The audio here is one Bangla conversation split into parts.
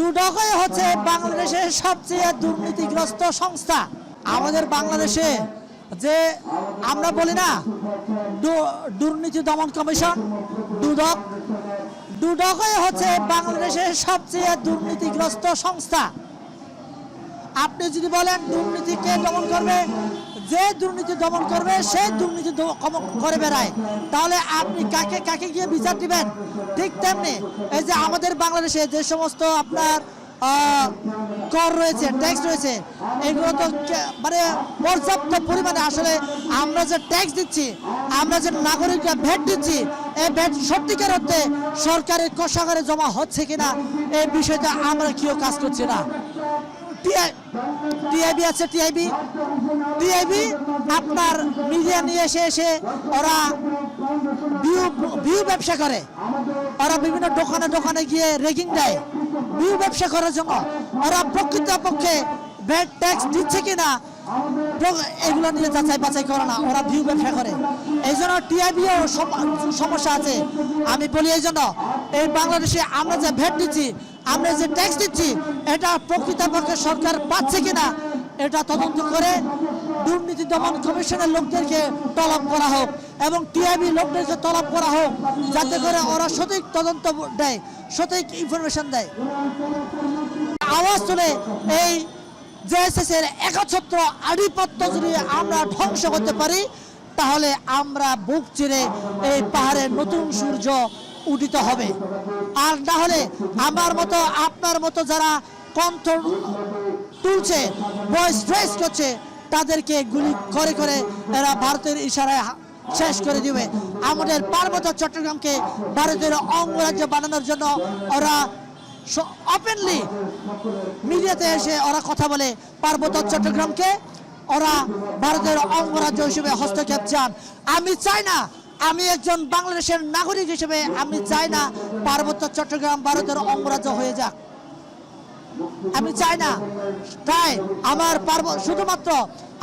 দুদকই হচ্ছে বাংলাদেশের সবচেয়ে দুর্নীতিগ্রস্ত সংস্থা। আমাদের বাংলাদেশে যে আমরা বলি না দুর্নীতি দমন কমিশন, দুদক, দুদকই হচ্ছে বাংলাদেশের সবচেয়ে দুর্নীতিগ্রস্ত সংস্থা। আপনি যদি বলেন দুর্নীতিকে দমন করবে, যে দুর্নীতি দমন করবে, সেই দুর্নীতি করে বেড়ায়। তাহলে আপনি কাকে কাকে গিয়ে বিচার দিবেন? ঠিক তেমনি এই যে আমাদের বাংলাদেশে যে সমস্ত আপনার কর রয়েছে ট্যাক্স রয়েছে, এগুলো তো মানে পর্যাপ্ত পরিমাণে আসলে আমরা যে ট্যাক্স দিচ্ছি, আমরা যে নাগরিকরা ভ্যাট দিচ্ছি, এই ভ্যাট সত্যিকার অর্থে সরকারের কোষাগারে জমা হচ্ছে কিনা, এই বিষয়টা আমরা কেউ কাজ করছি না। টিআইবি আছে, টিআইবি। টিআইবি আপনার মিডিয়া নিয়ে এসে এসে ওরা ভিউ ব্যবসা করে। ওরা বিভিন্ন দোকানে দোকানে গিয়ে রেগিং দেয়। ভিউ ব্যবসা করার জন্য। ওরা প্রকৃতপক্ষে ভ্যাট ট্যাক্স দিচ্ছে কিনা এগুলো নিয়ে যাচাই বাছাই করে না। ওরা ভিউ ব্যবসা করে। এই জন্য টিআইবিও সমস্যা আছে। আমি বলি এই জন্য, এই বাংলাদেশে আমরা যে ভ্যাট দিচ্ছি আমরা যে ট্যাক্স দিচ্ছি এটা প্রকৃতপক্ষে সরকার পাচ্ছে কিনা, এটা তদন্ত করে দুর্নীতি দমন কমিশনের লোকদেরকে তলব করা হোক এবং টিআইবি লোকদেরকে তলব করা হোক, যাতে করে ওরা সঠিক তদন্ত দেয়, সঠিক ইনফরমেশন দেয়। আওয়াজ তুলে এই জেএসএস এর একচ্ছত্র আধিপত্য যদি আমরা ধ্বংস করতে পারি, তাহলে আমরা বুক চিরে এই পাহাড়ের নতুন সূর্য উদিত হবে। আর না হলে আমার মতো, আপনার মতো যারা কণ্ঠ তুলছে ভয়েস রেস করছে, তাদেরকে গুলি করে করে এরা ভারতের ইশারায় শেষ করে দিবে। আমাদের পার্বত্য চট্টগ্রামকে ভারতের অঙ্গরাজ্য বানানোর জন্য ওরা ওপেনলি মিডিয়াতে এসে ওরা কথা বলে। পার্বত্য চট্টগ্রামকে ওরা ভারতের অঙ্গরাজ্য হিসেবে হস্তক্ষেপ চান। আমি চাই না আমি একজন বাংলাদেশের নাগরিক হিসেবে আমি চাই না পার্বত্য চট্টগ্রাম ভারতের অঙ্গরাজ্য হয়ে যাক। আমি চাই না। তাই আমার পার্ব, শুধুমাত্র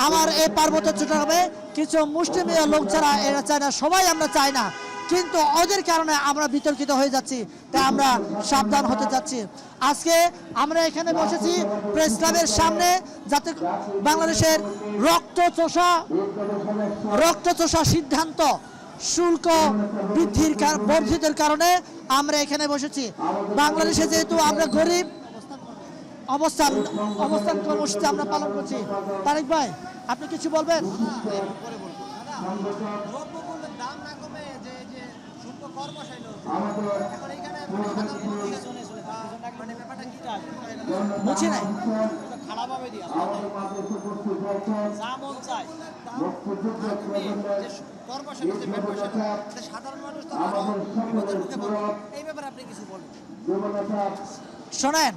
আমার এই পার্বত্য চট্টগ্রামে কিছু মুসলিমীয় লোক ছাড়া এরা চায় না, সবাই আমরা চাই না। কিন্তু ওদের কারণে আমরা বিতর্কিত হয়ে যাচ্ছি, তাই আমরা সাবধান হতে যাচ্ছি। আজকে আমরা এখানে বসেছি প্রেস ক্লাবের সামনে, যাতে বাংলাদেশের রক্ত চোষা রক্ত চোষা সিদ্ধান্ত শুল্ক বৃদ্ধির বর্ধিতের কারণে আমরা এখানে বসেছি। বাংলাদেশে যেহেতু আমরা গরিব, অবস্থান অবস্থান কর্মসূচি আমরা পালন করছি। তারেক ভাই, আপনি কিছু বলবেন? বুঝি নাই। খারাপভাবে যা মন চায়। সাধারণ মানুষ তো এই ব্যাপারে আপনি কিছু বলবেন শোনেন